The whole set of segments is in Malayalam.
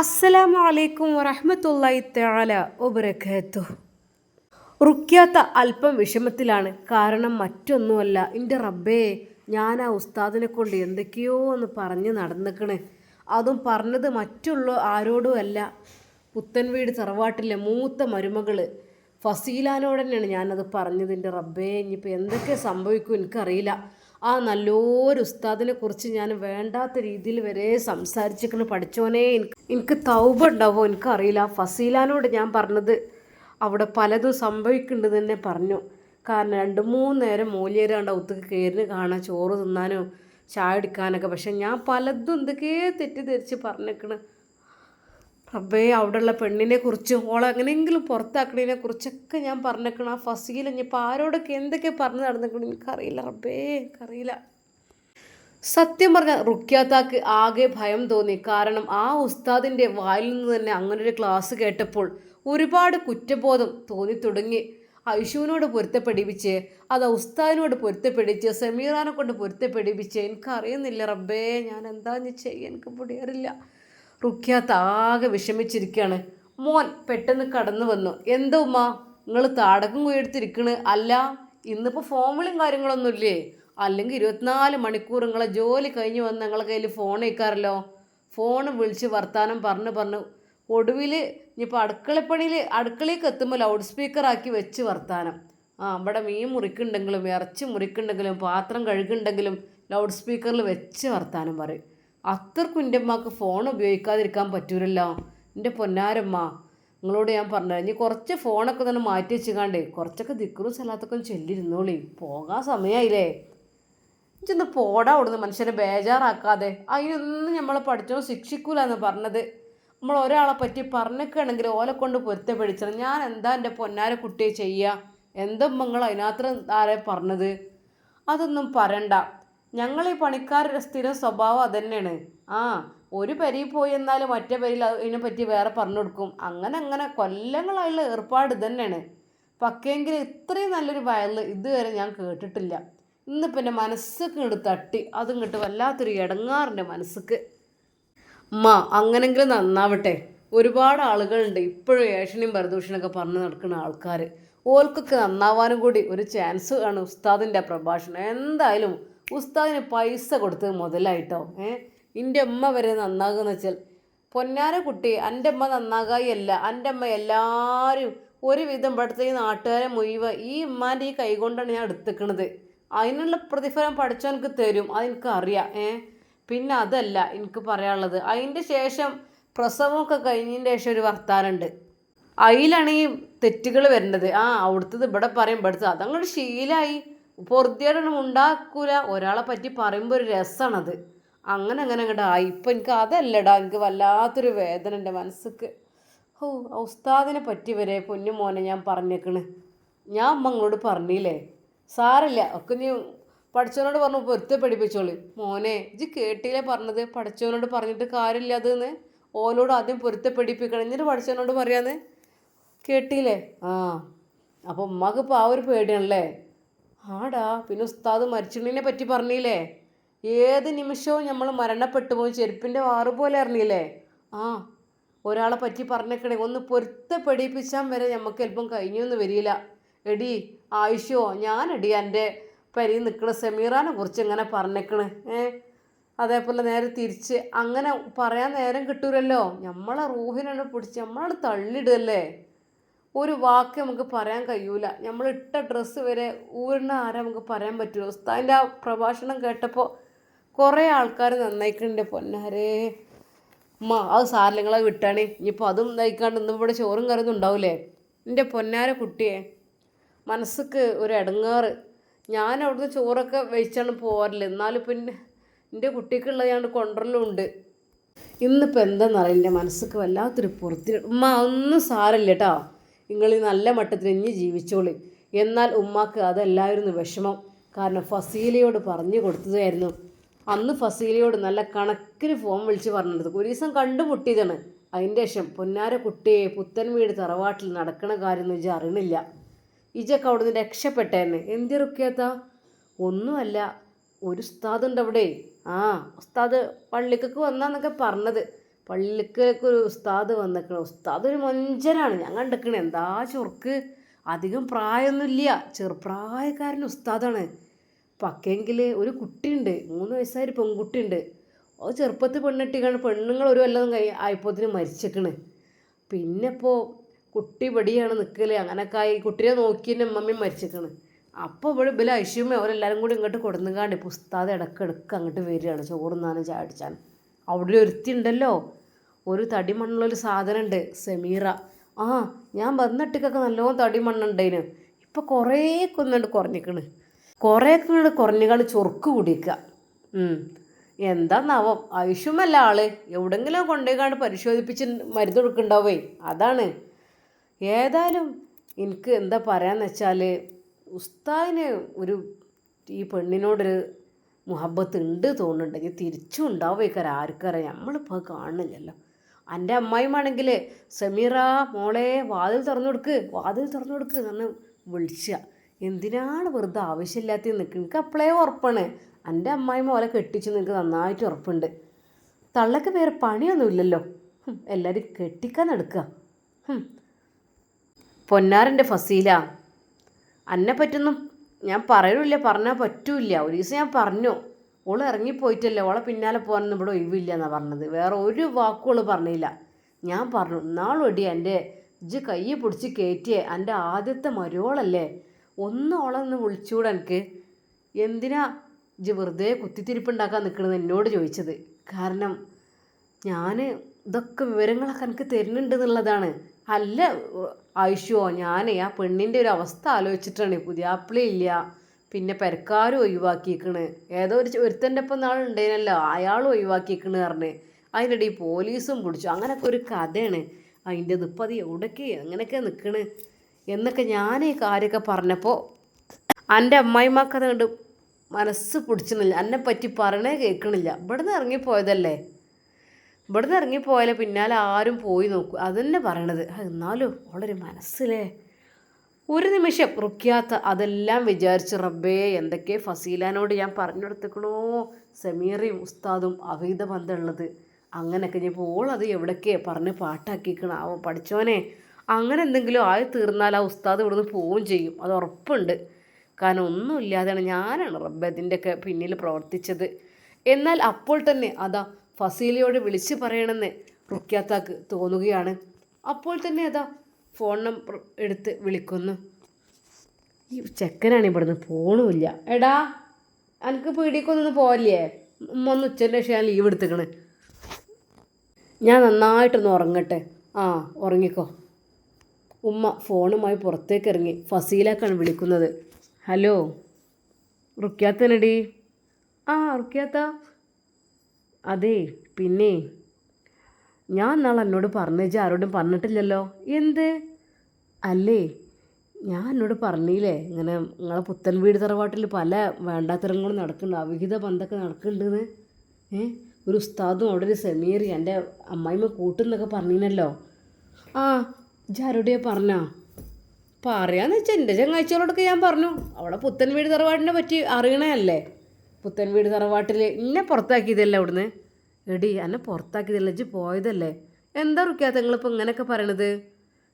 അസ്സലാമു അലൈക്കും വറഹ്മത്തുള്ളാഹി തആല വബറകാതുഹു. റുക്യാത്ത അല്പം വിഷമത്തിലാണ്. കാരണം മറ്റൊന്നുമല്ല എന്റെ റബ്ബേ ഞാൻ ആ ഉസ്താദിനെ കൊണ്ട് എന്തൊക്കെയോ എന്ന് പറഞ്ഞ് നടന്നിക്കണ്. അതും പറഞ്ഞത് മറ്റുള്ള ആരോടും അല്ല. പുത്തൻ വീട് തറവാട്ടിലെ മൂത്ത മരുമകൾ ഫസീലാനോട് തന്നെയാണ് ഞാനത് പറഞ്ഞത്. എന്റെ റബ്ബേ ഇനിയിപ്പോൾ എന്തൊക്കെ സംഭവിക്കും എനിക്കറിയില്ല. ആ നല്ലൊരു ഉസ്താദിനെ കുറിച്ച് ഞാൻ വേണ്ടാത്ത രീതിയിൽ വരെ സംസാരിച്ചിരിക്കണ പഠിച്ചോനെ എനിക്ക് എനിക്ക് തൗബ ഉണ്ടാവോ എനിക്കറിയില്ല. ഫസീലാനോട് ഞാൻ പറഞ്ഞത് അവിടെ പലതും സംഭവിക്കുന്നുണ്ട് തന്നെ പറഞ്ഞു. കാരണം രണ്ട് മൂന്ന് നേരം മൂല്യരാണ്ട് ഒത്തുക്ക് കയറിന് കാണാൻ ചോറ് തിന്നാനോ ചായ എടുക്കാനൊക്കെ പക്ഷെ ഞാൻ പലതും എന്തൊക്കെയോ തെറ്റിദ്ധരിച്ച് പറഞ്ഞേക്കണ്. റബ്ബേ അവിടെയുള്ള പെണ്ണിനെ കുറിച്ച് ഓളെ എങ്ങനെയെങ്കിലും പുറത്താക്കണതിനെ കുറിച്ചൊക്കെ ഞാൻ പറഞ്ഞേക്കണം. ആ ഫസീൽ ഇനിയിപ്പോൾ ആരോടൊക്കെ എന്തൊക്കെ പറഞ്ഞു നടന്നിക്കണം എനിക്കറിയില്ല റബ്ബേ എനിക്കറിയില്ല. സത്യം പറഞ്ഞ റുക്യാത്താക്ക് ആകെ ഭയം തോന്നി. കാരണം ആ ഉസ്താദിന്റെ വായിൽ നിന്ന് തന്നെ അങ്ങനൊരു ക്ലാസ് കേട്ടപ്പോൾ ഒരുപാട് കുറ്റബോധം തോന്നി തുടങ്ങി. ഐഷുവിനോട് പൊരുത്തപ്പെടിപ്പിച്ച് അത് ഉസ്താദിനോട് പൊരുത്തപ്പെടിച്ച് സമീറാനെ കൊണ്ട് പൊരുത്തപ്പെടിപ്പിച്ച് എനിക്കറിയുന്നില്ല റബ്ബേ ഞാൻ എന്താ ചെയ്യാൻ എനിക്ക് പൊടിയാറില്ല. റുക്യാത്ത് ആകെ വിഷമിച്ചിരിക്കുകയാണ് മോൻ പെട്ടെന്ന് കടന്നു വന്നു. എന്തോ ഉമ്മ? നിങ്ങൾ താടകം കുയെടുത്തിരിക്കണ് അല്ല ഇന്നിപ്പോൾ ഫോമിലും കാര്യങ്ങളൊന്നുമില്ലേ അല്ലെങ്കിൽ ഇരുപത്തിനാല് മണിക്കൂർ നിങ്ങളെ ജോലി കഴിഞ്ഞ് വന്ന് നിങ്ങളെ കയ്യിൽ ഫോൺ വയ്ക്കാറല്ലോ ഫോൺ വിളിച്ച് വർത്താനം പറഞ്ഞ് പറഞ്ഞ് ഒടുവിൽ ഇനിയിപ്പോൾ അടുക്കളപ്പണിയിൽ അടുക്കളയ്ക്ക് എത്തുമ്പോൾ ലൗഡ് സ്പീക്കറാക്കി വെച്ച് വർത്താനം. ആ ഇവിടെ മീൻ മുറിക്കുന്നുണ്ടെങ്കിലും ഇറച്ചി മുറിക്കുന്നുണ്ടെങ്കിലും പാത്രം കഴുകുന്നുണ്ടെങ്കിലും ലൗഡ് സ്പീക്കറിൽ വെച്ച് വർത്താനം പറയും. അത്രക്കും എന്റെ അമ്മയ്ക്ക് ഫോൺ ഉപയോഗിക്കാതിരിക്കാൻ പറ്റൂലല്ലോ. എന്റെ പൊന്നാരമ്മ നിങ്ങളോട് ഞാൻ പറഞ്ഞു ഇനി കുറച്ച് ഫോണൊക്കെ തന്നെ മാറ്റി വെച്ചുകാണ്ടേ കുറച്ചൊക്കെ ദിക്കറും സ്ഥലത്തൊക്കെ ചൊല്ലിരുന്നോളി. പോകാൻ സമയമായില്ലേ ചെന്ന് പോടാ അവിടുന്ന് മനുഷ്യനെ ബേജാറാക്കാതെ. അതിനൊന്നും നമ്മളെ പഠിച്ചോ ശിക്ഷിക്കൂല എന്ന് പറഞ്ഞത്. നമ്മൾ ഒരാളെ പറ്റി പറഞ്ഞൊക്കെയാണെങ്കിൽ ഓലെ കൊണ്ട് പൊരുത്തപ്പെടിച്ചത് ഞാൻ എന്താ എന്റെ പൊന്നാര കുട്ടിയെ ചെയ്യുക എന്തും നിങ്ങൾ അതിനകത്ത് ആരെ പറഞ്ഞത്? അതൊന്നും പറയണ്ട. ഞങ്ങൾ ഈ പണിക്കാരുടെ സ്ഥിരം സ്വഭാവം അതന്നെയാണ്. ആ ഒരു പെരിയിൽ പോയി എന്നാലും മറ്റേ പെരിയിൽ അതിനെ പറ്റി വേറെ പറഞ്ഞു കൊടുക്കും അങ്ങനെ അങ്ങനെ കൊല്ലങ്ങളായുള്ള ഏർപ്പാട് തന്നെയാണ് പക്കെങ്കിൽ ഇത്രയും നല്ലൊരു വയലിൽ ഇതുവരെ ഞാൻ കേട്ടിട്ടില്ല. ഇന്ന് പിന്നെ മനസ്സൊക്കെ ഇങ്ങോട്ട് തട്ടി. അതും ഇങ്ങോട്ട് വല്ലാത്തൊരു ഇടങ്ങാറുണ്ട് മനസ്സക്ക്. അമ്മ അങ്ങനെങ്കിലും നന്നാവട്ടെ. ഒരുപാട് ആളുകളുണ്ട്. ഇപ്പോഴും ഏഷണിയും ഭരദൂഷണൊക്കെ പറഞ്ഞു നടക്കുന്ന ആൾക്കാർ ഓൽക്കൊക്കെ നന്നാവാനും കൂടി ഒരു ചാൻസ് ആണ് ഉസ്താദിന്റെ പ്രഭാഷണം. എന്തായാലും ഉസ്താദിന് പൈസ കൊടുത്ത് മുതലായിട്ടോ ഏ? എന്റെ അമ്മ വരെ നന്നാകുന്ന വെച്ചാൽ പൊന്നാര കുട്ടി എന്റെ അമ്മ നന്നാകായല്ല എന്റെ അമ്മ എല്ലാവരും ഒരുവിധം ഇവിടുത്തെ ഈ നാട്ടുകാരെ മുഴുവൻ ഈ ഉമ്മാന്റെ ഈ കൈ കൊണ്ടാണ് ഞാൻ എടുത്തിക്കണത്. അതിനുള്ള പ്രതിഫലം പഠിച്ചോ എനിക്ക് തരും അതെനിക്ക് അറിയാം ഏ? പിന്നെ അതല്ല എനിക്ക് പറയാനുള്ളത് അതിന്റെ ശേഷം പ്രസവമൊക്കെ കഴിഞ്ഞതിന്റെ ശേഷം ഒരു വർത്താനുണ്ട് അതിലാണ് ഈ തെറ്റുകൾ വരേണ്ടത് ആ അവിടുത്തത് ഇവിടെ പറയും ഇവിടുത്തെ അതങ്ങോട്ട് ശീലമായി പൊറുതിയോടൊന്നും ഉണ്ടാക്കൂല. ഒരാളെ പറ്റി പറയുമ്പോൾ ഒരു രസമാണത് അങ്ങനെ അങ്ങനെ അങ്ങോട്ട് ആയി. ഇപ്പം എനിക്ക് അതല്ലടാ. എനിക്ക് വല്ലാത്തൊരു വേദന എന്റെ മനസ്സിക്ക്. ഓ ഉസ്താദിനെ പറ്റി വരെ പൊന്നു മോനെ ഞാൻ പറഞ്ഞേക്കണ്. ഞാൻ അമ്മ അങ്ങോട്ട് പറഞ്ഞില്ലേ? സാറില്ല ഒക്കെ നീ പഠിച്ചവനോട് പറഞ്ഞു പൊരുത്തെ പഠിപ്പിച്ചോളി. മോനെ ഇത് കേട്ടില്ലേ പറഞ്ഞത്? പഠിച്ചവനോട് പറഞ്ഞിട്ട് കാര്യമില്ല അതെന്ന്. ഓലോട് ആദ്യം പൊരുത്തെ പഠിപ്പിക്കണം. എന്നിട്ട് പഠിച്ചവനോട് പറയാന്ന്? കേട്ടില്ലേ? ആ. അപ്പോൾ ഉമ്മക്ക് ഇപ്പോൾ ആ ഒരു പേടിയാണല്ലേ? ആടാ പിന്നെ ഉസ്താദ് മരിച്ചിട്ടിനെ പറ്റി പറഞ്ഞില്ലേ? ഏത് നിമിഷവും നമ്മൾ മരണപ്പെട്ടു പോയി ചെരുപ്പിന്റെ വാറ് പോലെ അറിഞ്ഞില്ലേ? ആ ഒരാളെ പറ്റി പറഞ്ഞേക്കണേ ഒന്ന് പൊരുത്തപ്പെടിപ്പിച്ചാൽ വരെ നമുക്ക് ചിലപ്പം കഴിഞ്ഞൊന്നും വരില്ല. എടി ആയിഷോ ഞാനെടി എന്റെ പരി നിൽക്കണ സെമീറാനെ കുറിച്ച് ഇങ്ങനെ പറഞ്ഞേക്കണ് ഏ? അതേപോലെ നേരെ തിരിച്ച് അങ്ങനെ പറയാൻ നേരം കിട്ടൂലല്ലോ. നമ്മളെ റൂഹിനാണ് പിടിച്ച് നമ്മളത് തള്ളിയിടല്ലേ? ഒരു വാക്ക് നമുക്ക് പറയാൻ കഴിയൂല. നമ്മൾ ഇട്ട ഡ്രസ്സ് വരെ ഊരിന ആരാ നമുക്ക് പറയാൻ പറ്റുമോ ഉസ്താദിന്റെ ആ പ്രഭാഷണം കേട്ടപ്പോൾ കുറേ ആൾക്കാർ നന്നായിക്കുന്നുണ്ട് പൊന്നാരേ. അമ്മ അത് സാരങ്ങളെ വിട്ടാണേ. ഇനിയിപ്പോൾ അതും നയിക്കാണ്ട് ഇന്നും ഇവിടെ ചോറും കറിയൊന്നും ഉണ്ടാവില്ലേ എന്റെ പൊന്നാര കുട്ടിയെ മനസ്സുക്ക് ഒരു ഇടങ്ങാറ് ഞാൻ അവിടുന്ന് ചോറൊക്കെ വെച്ചാണ് പോരൽ എന്നാലും പിന്നെ എന്റെ കുട്ടിക്കുള്ളത് ഞാൻ കൊണ്ടുവരലുണ്ട് ഇന്നിപ്പോൾ എന്താണെന്നറിയില്ല എന്റെ മനസ്സൊക്കെ വല്ലാത്തൊരു പുറത്തിന് ഉമ്മ ഒന്നും സാരമില്ല കേട്ടോ. നിങ്ങൾ നല്ല മട്ടത്തിൽ ഇനി ജീവിച്ചോളി. എന്നാൽ ഉമ്മാക്ക് അതല്ലായിരുന്നു വിഷമം. കാരണം ഫസീലയോട് പറഞ്ഞു കൊടുത്തതായിരുന്നു. അന്ന് ഫസീലയോട് നല്ല കണക്കിന് ഫോൺ വിളിച്ച് പറഞ്ഞത് ഒരു ദിവസം കണ്ടുമുട്ടിയതാണ്. അതിന്റെ ശേഷം പൊന്നാര കുട്ടിയെ പുത്തൻ വീട് തറവാട്ടിൽ നടക്കണ കാര്യം എന്ന് വെച്ചാൽ അറിയണില്ല. ഇജൊക്കെ അവിടെ നിന്ന് രക്ഷപ്പെട്ടേന്നെ എന്തിറക്കിയാത്ത ഒന്നുമല്ല. ഒരു ഉസ്താദ് ഉണ്ട് അവിടെ. ആ ഉസ്താദ് പള്ളിക്കൊക്കെ വന്നാന്നൊക്കെ പറഞ്ഞത്. പള്ളിക്കലേക്ക് ഒരു ഉസ്താദ് വന്നിരിക്കണം ഉസ്താദ് ഒരു മഞ്ചനാണ്. ഞാൻ കണ്ടിക്കണ. എന്താ ചുറുക്ക്? അധികം പ്രായമൊന്നുമില്ല. ചെറുപ്രായക്കാരൻ ഉസ്താദാണ്. പക്കെങ്കിൽ ഒരു കുട്ടിയുണ്ട്. മൂന്ന് വയസ്സായൊരു പെൺകുട്ടിയുണ്ട്. അത് ചെറുപ്പത്തിൽ പെണ്ണിട്ടിക്കാണ്. പെണ്ണുങ്ങൾ ഒരു വല്ലതും കൈ ആയപ്പോത്തിന് മരിച്ചേക്കണ്. പിന്നെ ഇപ്പോൾ കുട്ടി പടിയാണ് നിൽക്കൽ അങ്ങനൊക്കെ ആയി കുട്ടിയെ നോക്കി തന്നെ അമ്മമ്മയും മരിച്ചേക്കണ്. അപ്പോൾ ഇവിടെ ഇബല ഐശ്വര്യ അവരെല്ലാവരും കൂടി ഇങ്ങോട്ട് കൊടുന്നുകാണ്ട് ഇപ്പോൾ ഉസ്താദ് ഇടക്കിടക്ക് അങ്ങോട്ട് വരികയാണ്. ചോറുന്നാനും ചായ അടിച്ചാനും അവിടെ ഒരുത്തി ഉണ്ടല്ലോ ഒരു തടി മണ്ണുള്ളൊരു സാധനം ഉണ്ട് സെമീറ. ആ ഞാൻ വന്നിട്ടൊക്കെ നല്ലോണം തടി ഇപ്പം കുറേ കൊന്നുണ്ട് കുറഞ്ഞിക്കണ്. കുറേ കൊണ്ട് കുറഞ്ഞുകാണ്ട് ചൊറുക്ക് കുടിക്കുക എന്താന്നാവോ? ആവശ്യമല്ല ആൾ. എവിടെങ്കിലും കൊണ്ടുപോയിക്കാണ്ട് പരിശോധിപ്പിച്ച് മരുന്ന് കൊടുക്കണ്ടാവേ. അതാണ്. ഏതായാലും എനിക്ക് എന്താ പറയാന്ന് വെച്ചാൽ ഉസ്താദിന് ഒരു ഈ പെണ്ണിനോടൊരു മുഹബത്ത് ഉണ്ട് തോന്നുന്നുണ്ടെങ്കിൽ തിരിച്ചും ഉണ്ടാവുമേക്കാരം ആർക്കറിയാം. നമ്മളിപ്പോൾ കാണുന്നില്ലല്ലോ. എന്റെ അമ്മായിമാണെങ്കിൽ സമീറ മോളെ വാതിൽ തുറന്നു കൊടുക്ക് വാതിൽ തുറന്നു കൊടുക്ക് എന്ന് വിളിച്ച. എന്തിനാണ് വെറുതെ ആവശ്യമില്ലാത്ത നിൽക്കുക എനിക്ക് അപ്പോഴേ ഉറപ്പാണ്. എന്റെ അമ്മായി മോലെ കെട്ടിച്ച് നിനക്ക് നന്നായിട്ട് ഉറപ്പുണ്ട്. തള്ളക്ക് വേറെ പണിയൊന്നുമില്ലല്ലോ എല്ലാവരും കെട്ടിക്കാൻ എടുക്കുക പൊന്നാറിന്റെ ഫസീല അന്നെ പറ്റൊന്നും ഞാൻ പറയൂല്ല പറഞ്ഞാൽ പറ്റൂല ഒരു ദിവസം ഞാൻ പറഞ്ഞു. ഓൾ ഇറങ്ങിപ്പോയിട്ടല്ലേ ഓളെ പിന്നാലെ പോകാനൊന്നും ഇവിടെ ഒഴിവില്ല എന്നാണ് പറഞ്ഞത്. വേറെ ഒരു വാക്കുകൾ പറഞ്ഞില്ല. ഞാൻ പറഞ്ഞു നാളൊടി എന്റെ ഇജ്ജ് കൈ പിടിച്ച് കയറ്റിയേ എന്റെ ആദ്യത്തെ മരോളല്ലേ? ഒന്ന് ഓളെ ഒന്ന് വിളിച്ചുകൂടെ എനിക്ക്. എന്തിനാ ഇജ്ജ് വെറുതെ കുത്തിത്തിരിപ്പുണ്ടാക്കാൻ നിൽക്കണമെന്ന് എന്നോട് ചോദിച്ചത്. കാരണം ഞാൻ ഇതൊക്കെ വിവരങ്ങളൊക്കെ എനിക്ക് തരുന്നുണ്ട് എന്നുള്ളതാണ്. അല്ല ആയുഷോ ഞാൻ ആ പെണ്ണിന്റെ ഒരു അവസ്ഥ ആലോചിച്ചിട്ടാണ്. പുതിയാപ്പിളിയില്ല പിന്നെ പെരക്കാരും ഒഴിവാക്കിയേക്കണ്. ഏതോ ഒരു ഒരുത്തന്റെ ഒപ്പം നാളുണ്ടേനല്ലോ അയാളും ഒഴിവാക്കിയേക്കണ് പറഞ്ഞ്. അതിനിടയിൽ പോലീസും പിടിച്ചു. അങ്ങനൊക്കെ ഒരു കഥയാണ്. അതിന്റെ ഇതിപ്പോൾ അത് എവിടേക്ക് അങ്ങനെയൊക്കെ നിൽക്കണ് എന്നൊക്കെ ഞാൻ ഈ കാര്യമൊക്കെ പറഞ്ഞപ്പോൾ എന്റെ അമ്മായിമാർക്ക് അത് കണ്ട് മനസ്സ് പിടിച്ചിട്ടില്ല എന്നെ പറ്റി പറയണേ കേൾക്കണില്ല ഇവിടുന്ന് ഇറങ്ങിപ്പോയതല്ലേ? ഇവിടുന്ന് ഇറങ്ങിപ്പോയാലേ പിന്നാലെ ആരും പോയി നോക്കൂ. അതന്നെ പറയണത്. എന്നാലും വളരെ മനസ്സിലേ ഒരു നിമിഷം റുക്കിയാത്ത അതെല്ലാം വിചാരിച്ച് റബ്ബേ എന്തൊക്കെ ഫസീലാനോട് ഞാൻ പറഞ്ഞു കൊടുത്തേക്കണോ സമീറയും ഉസ്താദും അവീത ബന്ധമുള്ളത് അങ്ങനെയൊക്കെ ഞാൻ ഇപ്പോൾ അത് എവിടൊക്കെ പറഞ്ഞ് പാട്ടാക്കിക്കണം. അവൻ പഠിച്ചോനെ. അങ്ങനെ എന്തെങ്കിലും ആയി തീർന്നാൽ ആ ഉസ്താദ് ഇവിടുന്ന് പോവുകയും ചെയ്യും. അത് ഉറപ്പുണ്ട്. കാരണം ഒന്നുമില്ലാതെയാണ് ഞാനാണ് റബ്ബ് ഇതിന്റെയൊക്കെ പിന്നിൽ പ്രവർത്തിച്ചത്. എന്നാൽ അപ്പോൾ തന്നെ അതാ ഫസീലയോട് വിളിച്ച് പറയണമെന്ന് റുക്യാത്താക്ക് തോന്നുകയാണ്. അപ്പോൾ തന്നെ അതാ ഫോൺ നമ്പർ എടുത്ത് വിളിക്കുന്നു. ഈ ചെക്കനാണ് ഇവിടുന്ന് പോണുമില്ല എടാ എനിക്ക് പീടിക്കൊന്നൊന്ന് ഉമ്മ ഒന്ന് ഉച്ചന്റെ ശേഷം ഞാൻ ലീവ് എടുത്തേക്കണ്. ഞാൻ നന്നായിട്ടൊന്ന് ഉറങ്ങട്ടെ. ആ ഉറങ്ങിക്കോ. ഉമ്മ ഫോണുമായി പുറത്തേക്ക് ഇറങ്ങി ഫസീലാക്കാണ് വിളിക്കുന്നത്. ഹലോ റുക്യാത്തനടി ആ റുക്യാത്ത അതെ പിന്നെ? ഞാൻ നാളെ എന്നോട് പറഞ്ഞേച്ച് ആരോടും പറഞ്ഞിട്ടില്ലല്ലോ. എന്ത്? അല്ലേ? ഞാൻ എന്നോട് പറഞ്ഞില്ലേ ഇങ്ങനെ നിങ്ങളെ പുത്തൻ വീട് തറവാട്ടിൽ പല വേണ്ടാത്തരങ്ങളും നടക്കുന്നുണ്ട് അവിഹിത ബന്ധമൊക്കെ നടക്കുന്നുണ്ടെന്ന്. ഏ? ഒരു ഉസ്താദും അവിടെ ഒരു സെമീറി എന്റെ അമ്മായിമ്മ കൂട്ടുന്നൊക്കെ പറഞ്ഞിനല്ലോ. ആ ഇജാരോടെയാ പറഞ്ഞാ? പറയാന്ന് വെച്ചാൽ എന്റെ ചങ്ങാഴ്ചകളോടൊക്കെ ഞാൻ പറഞ്ഞു. അവിടെ പുത്തൻ വീട് തറവാട്ടിനെ പറ്റി അറിയണേ അല്ലേ പുത്തൻ വീട് തറവാട്ടിൽ എന്നെ പുറത്താക്കിയതല്ലേ അവിടുന്ന്? എടി എന്നെ പുറത്താക്കിയതല്ലേ ഇജ്ജ് പോയതല്ലേ? എന്താ റുക്കാത്ത നിങ്ങളിപ്പോൾ ഇങ്ങനെയൊക്കെ പറയണത്?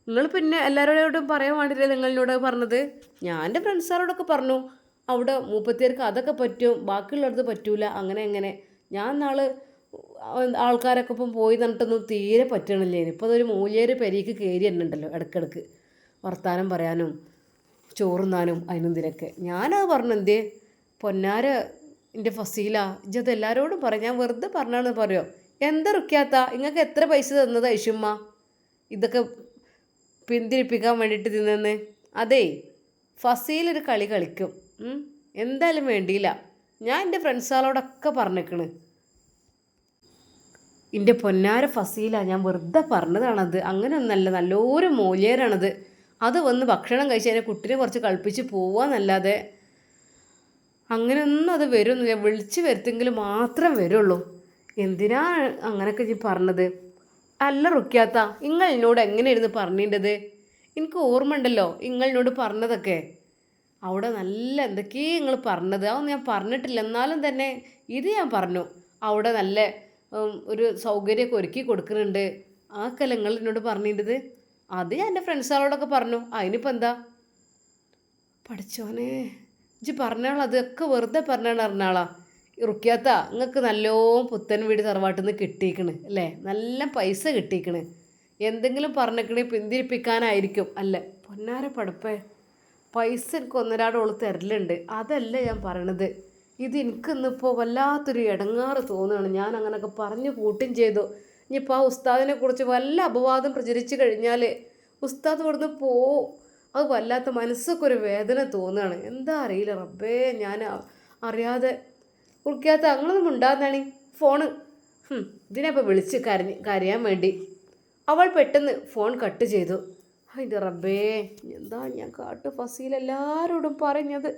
നിങ്ങൾ പിന്നെ എല്ലാവരോടും പറയാൻ വേണ്ടിയില്ലേ നിങ്ങളിനോട് പറഞ്ഞത്? ഞാൻ എന്റെ ഫ്രണ്ട്സുകാരോടൊക്കെ പറഞ്ഞു അവിടെ മൂപ്പത്തിയർക്ക് അതൊക്കെ പറ്റും ബാക്കിയുള്ളടത്ത് പറ്റൂല അങ്ങനെ എങ്ങനെ ഞാൻ നാൾ ആൾക്കാരൊക്കെ ഇപ്പം പോയി തന്നിട്ടൊന്നും തീരെ പറ്റണില്ലേ? ഇപ്പോൾ അതൊരു മൂല്യേര് പെരീക്ക് കയറി തന്നെയുണ്ടല്ലോ ഇടയ്ക്കിടയ്ക്ക് വർത്താനം പറയാനും ചോറുന്നാനും അതിനും ഇതിനൊക്കെ. ഞാനത് പറഞ്ഞു എന്തേ? പൊന്നാര എന്റെ ഫസീല ഇജത് എല്ലാവരോടും പറ ഞാൻ വെറുതെ പറഞ്ഞാണെന്ന് പറയോ? എന്താ റുക്കാത്ത നിങ്ങൾക്ക് എത്ര പൈസ തന്നത് ഐഷുമ്മ? ഇതൊക്കെ പിന്തിരിപ്പിക്കാൻ വേണ്ടിയിട്ട് തിന്നെന്ന്. അതേ ഫസീലൊരു കളി കളിക്കും. എന്തായാലും വേണ്ടിയില്ല. ഞാൻ എന്റെ ഫ്രണ്ട്സുകളോടൊക്കെ പറഞ്ഞേക്കണ്. എന്റെ പൊന്നാര ഫസീല ഞാൻ വെറുതെ പറഞ്ഞതാണത്. അങ്ങനെയൊന്നല്ല നല്ലൊരു മൂല്യരാണത്. അത് വന്ന് ഭക്ഷണം കഴിച്ച് അതിനെ കുട്ടിനെ കുറച്ച് കളിപ്പിച്ച് പോവാന്നല്ലാതെ അങ്ങനെയൊന്നും അത് വരുമൊന്നുമില്ല വിളിച്ച് വരുത്തെങ്കിൽ മാത്രം വരുള്ളൂ. എന്തിനാ അങ്ങനെയൊക്കെ നീ പറഞ്ഞത്? അല്ല റുക്കാത്ത നിങ്ങൾ എന്നോട് എങ്ങനെയായിരുന്നു പറഞ്ഞിട്ടത് എനിക്ക് ഓർമ്മ ഉണ്ടല്ലോ നിങ്ങൾ എന്നോട് പറഞ്ഞതൊക്കെ. അവിടെ നല്ല എന്തൊക്കെയാണ് നിങ്ങൾ പറഞ്ഞത്? അതൊന്നും ഞാൻ പറഞ്ഞിട്ടില്ല. എന്നാലും തന്നെ ഇത് ഞാൻ പറഞ്ഞു. അവിടെ നല്ല ഒരു സൗകര്യമൊക്കെ ഒരുക്കി കൊടുക്കുന്നുണ്ട്. ആ കലങ്ങൾ എന്നോട് പറഞ്ഞിട്ടത് അത് ഞാൻ എന്റെ ഫ്രണ്ട്സുകളോടൊക്കെ പറഞ്ഞു. അതിനിപ്പോൾ എന്താ? പഠിച്ചോനെ. ഇജ്ജ് പറഞ്ഞാൾ അതൊക്കെ വെറുതെ പറഞ്ഞാണ് അറിഞ്ഞാളാ റുക്കിയാത്ത നിങ്ങൾക്ക് നല്ലോണം പുത്തൻ വീട് തറവാട്ടിൽ നിന്ന് കിട്ടിയിക്കണ് അല്ലേ? നല്ല പൈസ കിട്ടിയിക്കണ് എന്തെങ്കിലും പറഞ്ഞേക്കണേ പിന്തിരിപ്പിക്കാനായിരിക്കും അല്ല? പൊന്നാര പടുപ്പേ. പൈസ എനിക്ക് ഒന്നരാടോൾ തരലുണ്ട്. അതല്ല ഞാൻ പറയണത്. ഇത് എനിക്കിന്നിപ്പോൾ വല്ലാത്തൊരു ഇടങ്ങാറ് തോന്നുകയാണ് ഞാൻ അങ്ങനെയൊക്കെ പറഞ്ഞു കൂട്ടും ചെയ്തു. ഇനിയിപ്പോൾ ആ ഉസ്താദിനെ കുറിച്ച് വല്ല അപവാദം പ്രചരിച്ചു കഴിഞ്ഞാൽ ഉസ്താദ് ഇവിടുന്ന് പോവും അത് വല്ലാത്ത മനസ്സൊക്കെ ഒരു വേദന തോന്നുകയാണ് എന്താ അറിയില്ല റബ്ബേ ഞാൻ അറിയാതെ കുളിക്കാത്ത അങ്ങനൊന്നും ഉണ്ടാകുന്നതാണ് ഫോണ്. ഇതിനെ ഇതിനെപ്പോൾ വിളിച്ച് കരഞ്ഞ് കരയാൻ വേണ്ടി അവൾ പെട്ടെന്ന് ഫോൺ കട്ട് ചെയ്തു. ഇത് റബ്ബേ എന്താ ഞാൻ കാട്ട് ഫസീൽ എല്ലാവരോടും പറഞ്ഞത്?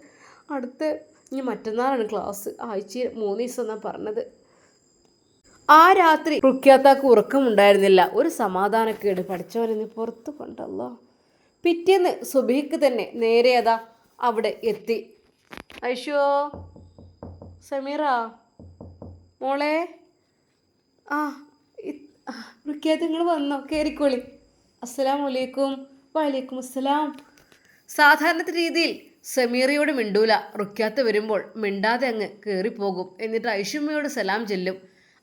അടുത്ത് ഇനി മറ്റന്നാളാണ് ക്ലാസ്. ആഴ്ചയിൽ മൂന്ന് ദിവസം എന്നാണ് പറഞ്ഞത്. ആ രാത്രി റുക്യാത്താക്ക് ഉറക്കമുണ്ടായിരുന്നില്ല. ഒരു സമാധാനക്കേട് പഠിച്ചവനെന്ന് പുറത്ത് കൊണ്ടല്ലോ. പിറ്റേന്ന് സുബഹിക്ക് തന്നെ നേരെ അതാ അവിടെ എത്തി. ഐഷോ സമീറ? മോളെ? ആ റുക്കിയാത്ത് നിങ്ങൾ വന്നോ കയറിക്കോളി അസ്സലാം വലൈക്കും വലൈക്കും അസ്സലാം സാധാരണ രീതിയിൽ സമീറയോട് മിണ്ടൂല. റുക്യാത്ത് വരുമ്പോൾ മിണ്ടാതെ അങ്ങ് കയറിപ്പോകും എന്നിട്ട് ഐഷുമ്മയോട് സലാം ചെല്ലും.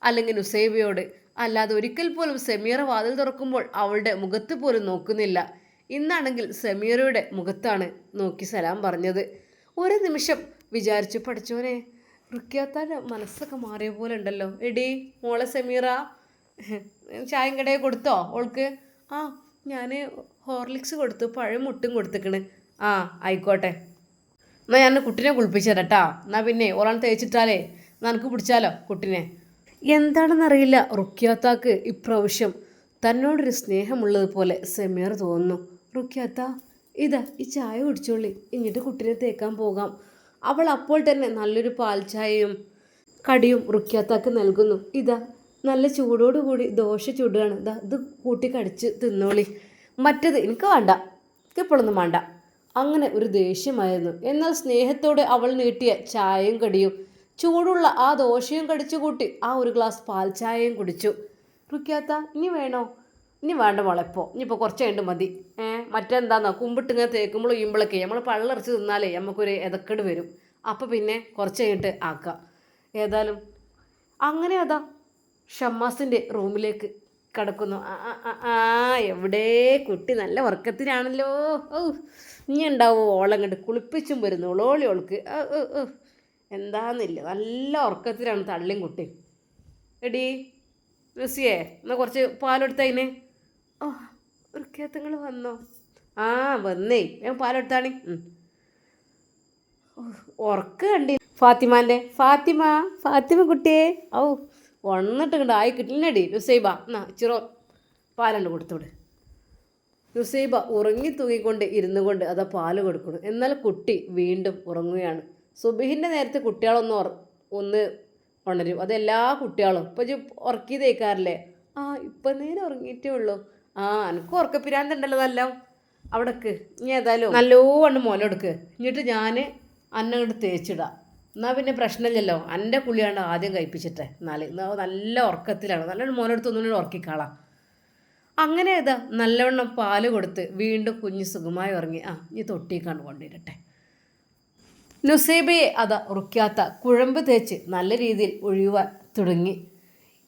അല്ലെങ്കിൽ നുസൈബയോട്. അല്ലാതെ ഒരിക്കൽ പോലും സമീറ വാതിൽ തുറക്കുമ്പോൾ അവളുടെ മുഖത്ത് പോലും നോക്കുന്നില്ല. ഇന്നാണെങ്കിൽ സമീറയുടെ മുഖത്താണ് നോക്കി സലാം പറഞ്ഞത്. ഒരു നിമിഷം വിചാരിച്ചു പഠിച്ചോനെ റുക്കിയാത്താന്റെ മനസ്സൊക്കെ മാറിയ പോലെ ഉണ്ടല്ലോ. എടി മോളെ സമീറ ചായം കടയെ കൊടുത്തോ? ഓൾക്ക്? ആ ഞാൻ ഹോർലിക്സ് കൊടുത്തു പഴം മുട്ടും കൊടുത്തേക്കണ്. ആ ആയിക്കോട്ടെ. എന്നാൽ ഞാൻ കുട്ടിനെ കുളിപ്പിച്ചു തരട്ടാ. എന്നാൽ പിന്നെ ഒരാൾ തേച്ചിട്ടാലേ നനക്ക് പിടിച്ചാലോ കുട്ടിനെ? എന്താണെന്നറിയില്ല റുക്കിയാത്താക്ക് ഇപ്രാവശ്യം തന്നോടൊരു സ്നേഹമുള്ളതുപോലെ സെമീർ തോന്നുന്നു. റുക്യാത്ത ഇതാ ഈ ചായ കുടിച്ചോളി എന്നിട്ട് കുട്ടീനെ തേക്കാൻ പോകാം. അവൾ അപ്പോൾ തന്നെ നല്ലൊരു പാൽ ചായയും കടിയും റുഖ്യാത്താക്ക് നൽകുന്നു. ഇതാ നല്ല ചൂടോടുകൂടി ദോശ ചൂടുകയാണ് ഇതാ ഇത് കൂട്ടി കടിച്ച് തിന്നോളി. മറ്റത് എനിക്ക് വേണ്ട എനിക്ക് ഇപ്പോഴൊന്നും വേണ്ട. അങ്ങനെ ഒരു ദേഷ്യമായിരുന്നു. എന്നാൽ സ്നേഹത്തോടെ അവൾ നീട്ടിയ ചായയും കടിയും ചൂടുള്ള ആ ദോശയും കടിച്ചു കൂട്ടി ആ ഒരു ഗ്ലാസ് പാൽ ചായയും കുടിച്ചു. റുക്യാത്ത ഇനി വേണോ? ഇനി വേണ്ട മുളപ്പോ ഇനിയിപ്പോൾ കുറച്ച് കണ്ട് മതി. ഏഹ് മറ്റെന്താന്നോ കുമ്പിട്ടിങ്ങനെ തേക്കുമ്പോൾ ഇമ്പിളൊക്കെ നമ്മൾ പള്ളറിച്ച് തിന്നാലേ നമുക്കൊരു എതക്കേട് വരും. അപ്പോൾ പിന്നെ കുറച്ച് കഴിഞ്ഞിട്ട് ആക്കാം. ഏതായാലും അങ്ങനെ അതാ ഷമ്മാസിന്റെ റൂമിലേക്ക് കിടക്കുന്നു. ആ എവിടെ? കുട്ടി നല്ല ഉറക്കത്തിനാണല്ലോ ഓ ഇനി ഉണ്ടാവും ഓളങ്ങോട്ട് കുളിപ്പിച്ചും വരുന്നു. ഓളോളി ഓൾക്ക്. എന്താന്നില്ല നല്ല ഉറക്കത്തിലാണ് തള്ളിയും കുട്ടി എടി ലുസിയേ എന്നാൽ കുറച്ച് പാലെടുത്തതിന് ഓ വൃക്കേത്തങ്ങൾ വന്നോ? ആ വന്നേ. ഞാൻ പാലെടുത്താണി. ഉറക്ക കണ്ടി. ഫാത്തിമാന്റെ ഫാത്തിമ ഫാത്തിമ കുട്ടിയെ. ഔ വന്നിട്ട് കണ്ട് ആയി കിട്ടില്ലടി നുസൈബ എന്നാ ചിറോ പാലുണ്ട് കൊടുത്തോട്. നുസൈബ ഉറങ്ങി തൂങ്ങിക്കൊണ്ട് ഇരുന്നു കൊണ്ട് അതാ പാൽ കൊടുക്കുന്നു. എന്നാൽ കുട്ടി വീണ്ടും ഉറങ്ങുകയാണ്. സുബിഹിന്റെ നേരത്തെ കുട്ടികളൊന്ന് ഉറ ഒന്ന് ഉണരും. അതെല്ലാ കുട്ടികളും. ഇപ്പം ഉറക്കി തേക്കാറില്ലേ ആ ഇപ്പം നേരെ ഉറങ്ങിയിട്ടേ ഉള്ളൂ. ആ എനിക്ക് ഉറക്കപ്പിരാന്തുണ്ടല്ലോ നല്ല. അവിടക്ക്. ഇനി ഏതായാലും നല്ലോണം മോനെടുക്ക്. എന്നിട്ട് ഞാൻ അന്നങ്ങോട്ട് തേച്ചിടാം. എന്നാൽ പിന്നെ പ്രശ്നമില്ലല്ലോ. എന്റെ കുളിയാണ് ആദ്യം കഴിപ്പിച്ചിട്ടെ. എന്നാൽ നല്ല ഉറക്കത്തിലാണ്. നല്ലോണം മോനെടുത്ത് ഒന്നുകൂടി ഉറക്കിക്കാളാം. അങ്ങനെ ഇതാ നല്ലവണ്ണം പാൽ കൊടുത്ത് വീണ്ടും കുഞ്ഞ് സുഖമായി ഉറങ്ങി. ആ ഈ തൊട്ടിക്കാണ് കൊണ്ടിരട്ടെ നുസൈബയെ അതാ ഉറക്കാത്ത കുഴമ്പ് തേച്ച് നല്ല രീതിയിൽ ഒഴിയുവാൻ തുടങ്ങി.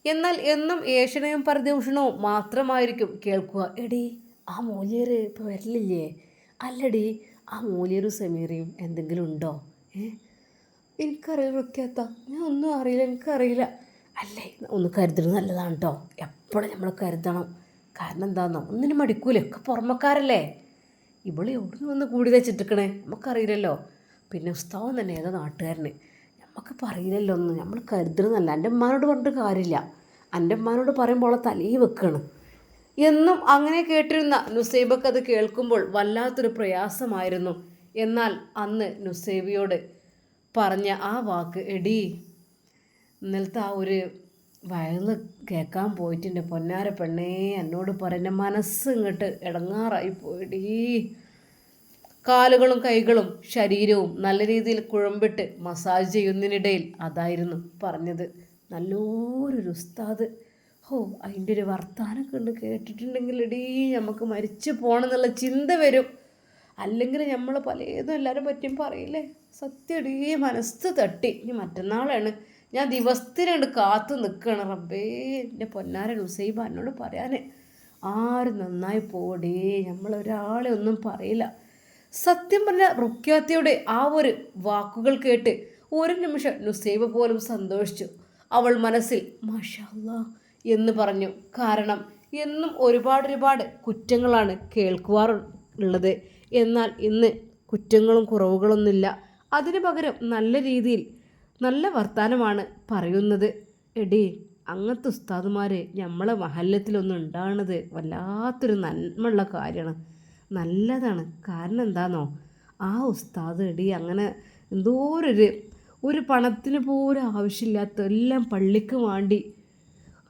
എന്നാൽ എന്നും ഏഷണയും പരദൂഷണവും മാത്രമായിരിക്കും കേൾക്കുക. എടി ആ മൂല്യർ ഇപ്പോൾ വരലില്ലേ? അല്ലടി ആ മൂല്യരും സമീറിയും എന്തെങ്കിലും ഉണ്ടോ? ഏ? എനിക്കറിയില്ല റുക്കാത്ത ഞാൻ ഒന്നും അറിയില്ല എനിക്കറിയില്ല. അല്ലേ ഒന്ന് കരുതണം നല്ലതാണ് കേട്ടോ എപ്പോഴും നമ്മൾ കരുതണം. കാരണം എന്താണെന്നോ ഒന്നിനും മടിക്കൂലേ. ഒക്കെ പുറമക്കാരല്ലേ? ഇവൾ എവിടുന്ന് വന്ന് കൂടി വെച്ചിട്ടിക്കണേ നമുക്കറിയില്ലല്ലോ. പിന്നെ ഉസ്താവം തന്നെ ഏതോ നാട്ടുകാരന്. നമുക്ക് പറയില്ലല്ലോ ഒന്നും. നമ്മൾ കരുതണമെന്നല്ല എന്റെ ഉമ്മാനോട് പറഞ്ഞിട്ട് കാര്യമില്ല. എന്റെ ഉമ്മാനോട് പറയുമ്പോൾ അവളെ തലയിൽ വെക്കണം. എന്നും അങ്ങനെ കേട്ടിരുന്ന നുസൈബക്ക് അത് കേൾക്കുമ്പോൾ വല്ലാത്തൊരു പ്രയാസമായിരുന്നു. എന്നാൽ അന്ന് നുസൈബിയോട് പറഞ്ഞ ആ വാക്ക് എടി ഇന്നലത്തെ ആ ഒരു വയൽ കേൾക്കാൻ പോയിട്ടുണ്ട് പൊന്നാര പെണ്ണേ എന്നോട് പറയുന്ന മനസ്സ് ഇങ്ങോട്ട് ഇടങ്ങാറായി പോയിടീ. കാലുകളും കൈകളും ശരീരവും നല്ല രീതിയിൽ കുഴമ്പിട്ട് മസാജ് ചെയ്യുന്നതിനിടയിൽ അതായിരുന്നു പറഞ്ഞത്. നല്ലൊരു ഉസ്താദ്. ഹോ അതിന്റെ ഒരു വർത്തമാനമൊക്കെ ഉണ്ട് കേട്ടിട്ടുണ്ടെങ്കിൽ എടീ നമുക്ക് മരിച്ചു പോകണം എന്നുള്ള ചിന്ത വരും. അല്ലെങ്കിൽ നമ്മൾ പലതും എല്ലാവരും പറ്റും പറയില്ലേ? സത്യം ഇടീ മനസ്സ് തട്ടി. ഇനി മറ്റന്നാളാണ്. ഞാൻ ദിവസത്തിനുണ്ട് കാത്തു നിൽക്കണം റബ്ബേ. എന്റെ പൊന്നാരൻ ഉസൈബ എന്നോട് പറയാൻ ആര് നന്നായി പോടേ നമ്മളൊരാളെ ഒന്നും പറയില്ല. സത്യം പറഞ്ഞ റുക്യാത്തിയുടെ ആ ഒരു വാക്കുകൾ കേട്ട് ഒരു നിമിഷം നുസൈബ പോലും സന്തോഷിച്ചു. അവൾ മനസ്സിൽ മഷാല്ല എന്ന് പറഞ്ഞു. കാരണം എന്നും ഒരുപാട് ഒരുപാട് കുറ്റങ്ങളാണ് കേൾക്കുവാറുള്ളത്. എന്നാൽ ഇന്ന് കുറ്റങ്ങളും കുറവുകളൊന്നുമില്ല. അതിനു പകരം നല്ല രീതിയിൽ നല്ല വർത്തമാനമാണ് പറയുന്നത്. എടി അങ്ങനത്തെ ഉസ്താദുമാർ നമ്മളെ മഹല്ലത്തിലൊന്നും ഉണ്ടാകുന്നത് വല്ലാത്തൊരു നന്മയുള്ള കാര്യമാണ്. നല്ലതാണ്. കാരണം എന്താണെന്നോ ആ ഉസ്താദ് എടി അങ്ങനെ എന്തോരൊരു ഒരു പണത്തിന് പോലും ആവശ്യമില്ലാത്ത എല്ലാം പള്ളിക്ക് വേണ്ടി.